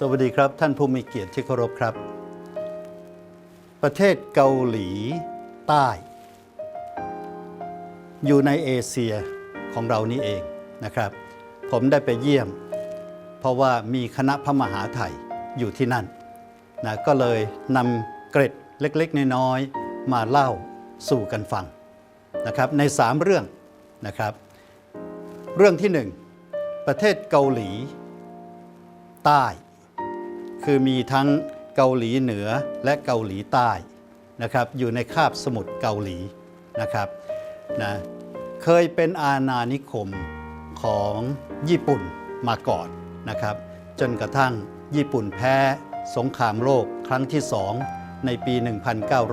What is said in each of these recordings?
สวัสดีครับ ท่านผู้มีเกียรติที่เคารพครับ ประเทศเกาหลีใต้ อยู่ในเอเชียของเรานี่เองนะครับ ผมได้ไปเยี่ยม เพราะว่ามีคณะพระมหาไทยอยู่ที่นั่นนะก็เลยนำเกร็ดเล็กๆ น้อยๆ มาเล่าสู่กันฟังนะครับใน 3 เรื่องนะครับ เรื่องที่ 1 ประเทศเกาหลี ใต้ คือมีทั้งเกาหลีเหนือและเกาหลีใต้นะครับอยู่ในคาบสมุทรเกาหลีนะครับนะเคยเป็นอาณานิคมของญี่ปุ่นมาก่อนนะครับจนกระทั่งญี่ปุ่นแพ้สงครามโลกครั้งที่สองในปี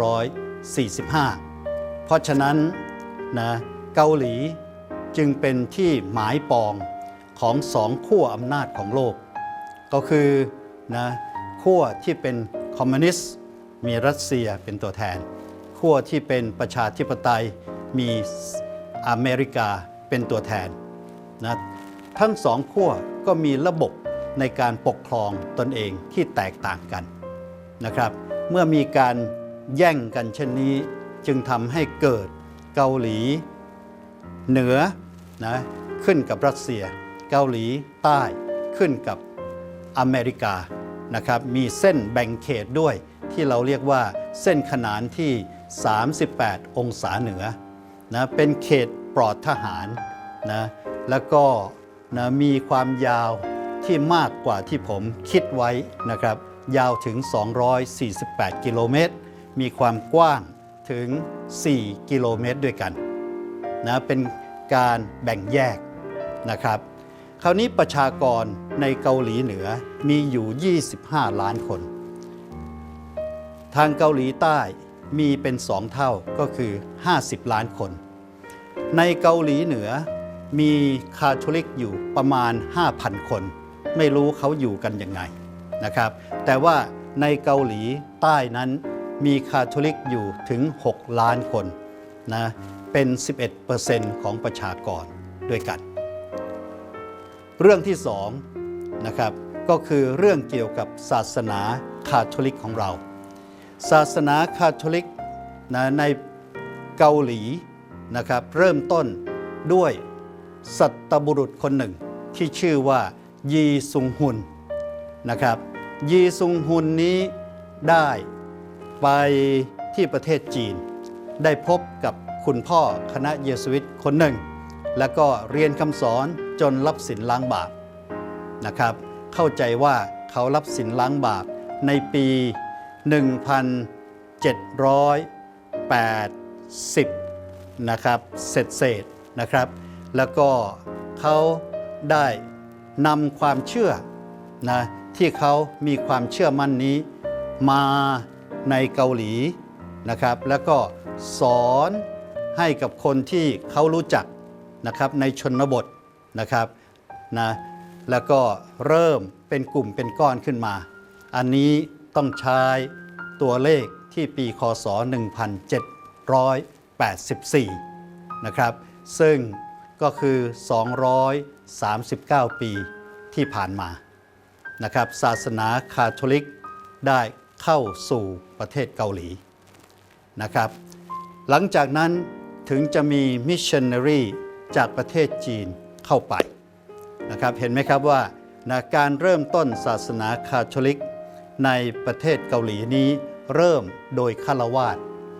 1945 เพราะฉะนั้นนะเกาหลีจึงเป็นที่หมายปองของสองขั้วอำนาจของโลก ก็คือ นะขั้วที่เป็นคอมมิวนิสต์มีรัสเซียเป็นตัวแทนขั้วที่เป็นประชาธิปไตยมีอเมริกาเป็นตัวแทนนะทั้งสองขั้วก็มีระบบในการปกครองตนเองที่แตกต่างกันนะครับ เมื่อมีการแย่งกันเช่นนี้จึงทำให้เกิดเกาหลีเหนือนะขึ้นกับรัสเซีย เกาหลีใต้ขึ้นกับอเมริกา นะครับมีเส้นแบ่งเขตด้วยที่เราเรียกว่าเส้นขนานที่ 38 องศาเหนือนะเป็นเขตปลอดทหารนะแล้วก็นะมีความยาวที่มากกว่าที่ผมคิดไว้นะครับยาวถึง 248 กิโลเมตร มีความกว้างถึง 4 กิโลเมตรด้วยกันนะเป็นการแบ่งแยกนะครับ คราวนี้ประชากรในเกาหลีเหนือมีอยู่ 25 ล้านคน ทางเกาหลีใต้มีเป็นสองเท่าก็คือ 50 ล้านคน ในเกาหลีเหนือมีคาทอลิกอยู่ประมาณ 5,000 คน ไม่รู้เขาอยู่กันยังไงนะครับ แต่ว่าในเกาหลีใต้นั้นมีคาทอลิกอยู่ถึง 6 ล้านคนนะเป็น 11%ของประชากรด้วยกัน เรื่องที่สองนะครับก็คือเรื่องเกี่ยวกับศาสนาคาทอลิกของเรา ศาสนาคาทอลิกนะในเกาหลีนะครับเริ่มต้นด้วยสัตบุรุษคนหนึ่งที่ชื่อว่ายีซุงฮุนนะครับยีซุงฮุนนี้ได้ไปที่ประเทศจีน ได้พบกับคุณพ่อคณะเยสุวิตคนหนึ่ง แล้วก็เรียนคำสอนจนรับสินล้างบาปนะครับ เข้าใจว่าเขารับสินล้างบาปในปี 1780 นะครับเศษเศษนะครับ แล้วก็เขาได้นำความเชื่อนะที่เขามีความเชื่อมั่นนี้ มาในเกาหลีนะครับ แล้วก็สอนให้กับคนที่เขารู้จัก นะครับในชนบทนะครับนะแล้วก็เริ่มเป็นกลุ่มเป็นก้อนขึ้นมา อันนี้ต้องใช้ตัวเลขที่ปีคศ 1784 นะครับ ซึ่งก็คือ 239 ปีที่ผ่านมานะครับศาสนาคาทอลิกได้เข้าสู่ประเทศเกาหลีนะครับ หลังจากนั้นถึงจะมีมิชชันนารี จากประเทศจีนเข้าไปนะครับเห็นไหมครับว่าการเริ่มต้นศาสนาคาทอลิก ในประเทศเกาหลีนี้เริ่มโดยคาวาส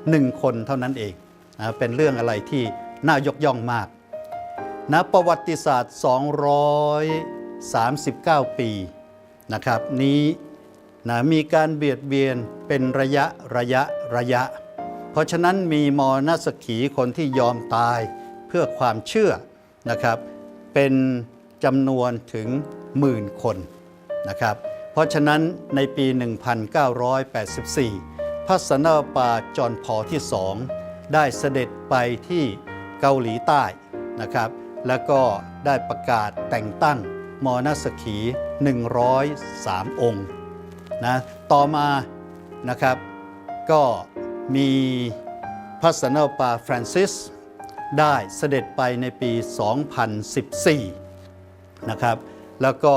หนึ่งคนเท่านั้นเองนะเป็นเรื่องอะไรที่น่ายกย่องมากนะประวัติศาสตร์ 239 ปีนะครับนี้นะมีการเบียดเบียนเป็นระยะระยะระยะ เพราะฉะนั้นมีมอนัสขีคนที่ยอมตาย พื่อความเชื่อนะครับ เป็นจำนวนถึงหมื่นคนนะครับ เพราะฉะนั้นในปี 1984 พระสันตะปาจอนพอที่สองได้เสด็จไปที่เกาหลีใต้นะครับ แล้วก็ได้ประกาศแต่งตั้งมอนัสขี 103 องค์นะต่อมานะครับก็มีพระสันตะปาฟรานซิส ได้เสด็จไปในปี 2014 นะครับ แล้วก็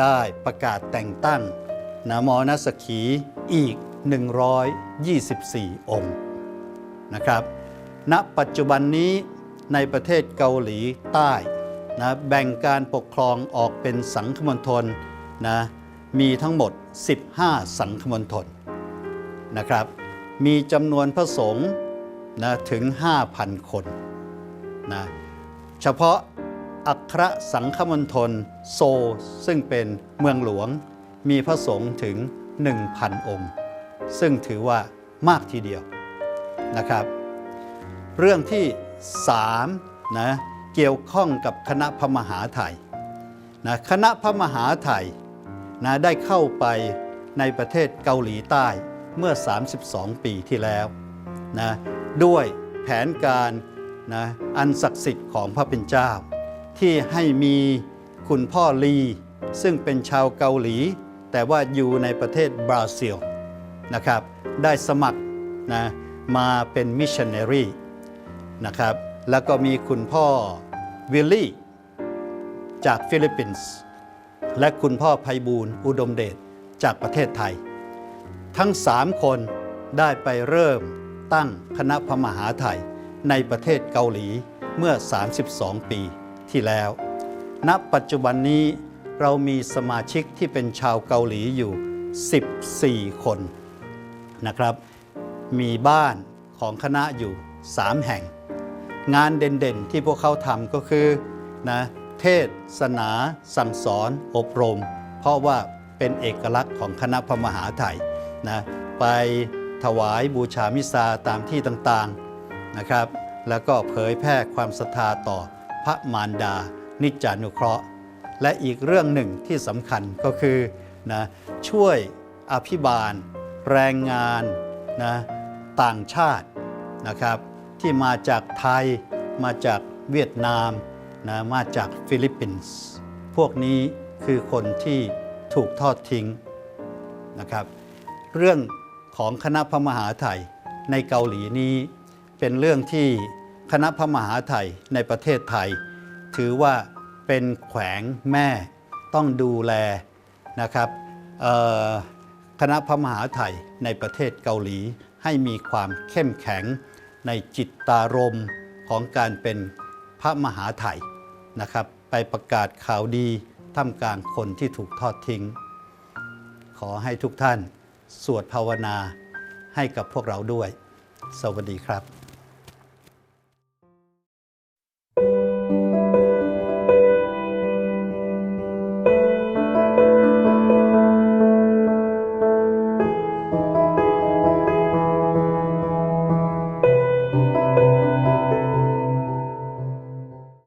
ได้ประกาศแต่งตั้งนะมอนัสขีอีก 124 องค์นะครับ ณ ปัจจุบันนี้ในประเทศเกาหลีใต้นะแบ่งการปกครองออกเป็นสังคมณฑลนะมีทั้งหมด 15 สังคมณฑลนะครับ มีจำนวนพระสงฆ์นะถึง 5,000 คน นะเฉพาะอัครสังฆมณฑลโซซึ่งเป็นเมืองหลวง มีพระสงฆ์ถึง 1,000 องค์ ซึ่งถือว่ามากทีเดียวนะครับ เรื่องที่3นะเกี่ยวข้องกับคณะพระมหาไทยนะคณะพระมหาไทยนะได้เข้าไปในประเทศเกาหลีใต้เมื่อ 32 ปีที่แล้วนะด้วยแผนการ นะอันศักดิ์สิทธิ์ของพระเป็นเจ้า ที่ให้มีคุณพ่อลี ซึ่งเป็นชาวเกาหลี แต่ว่าอยู่ในประเทศบราซิลนะครับได้สมัครนะมาเป็นมิชชันนารีนะครับแล้วก็มีคุณพ่อวิลลี่จากฟิลิปปินส์และคุณพ่อไพบูลอุดมเดชจากประเทศไทย ทั้งสามคนได้ไปเริ่มตั้งคณะพมหาไทย ในประเทศเกาหลีเมื่อ 32 ปีที่แล้ว ณ ปัจจุบันนี้เรามีสมาชิกที่เป็นชาวเกาหลีอยู่ 14 คนนะครับ มีบ้านของคณะอยู่ 3 แห่ง งานเด่นๆที่พวกเขาทำก็คือนะเทศนาสั่งสอนอบรม เพราะว่าเป็นเอกลักษณ์ของคณะพระมหาไทยนะไปถวายบูชามิซาตามที่ต่างๆ นะครับ แล้วก็เผยแพร่ความศรัทธาต่อพระมารดา นิจจานุเคราะห์ และอีกเรื่องหนึ่งที่สำคัญก็คือนะช่วยอภิบาล แรงงานนะต่างชาตินะครับ ที่มาจากไทย มาจากเวียดนามนะมาจากฟิลิปปินส์พวกนี้คือคนที่ถูกทอดทิ้งนะครับ เรื่องของคณะพระมหาไทยในเกาหลีนี้ เป็นเรื่องที่คณะพระมหาไทยในประเทศไทย ถือว่าเป็นแขวงแม่ต้องดูแลนะครับคณะพระมหาไทยในประเทศเกาหลีให้มีความเข้มแข็งในจิตตารมของการเป็นพระมหาไทยนะครับ ไปประกาศข่าวดีท่ามกลางคนที่ถูกทอดทิ้ง ขอให้ทุกท่านสวดภาวนาให้กับพวกเราด้วย สวัสดีครับ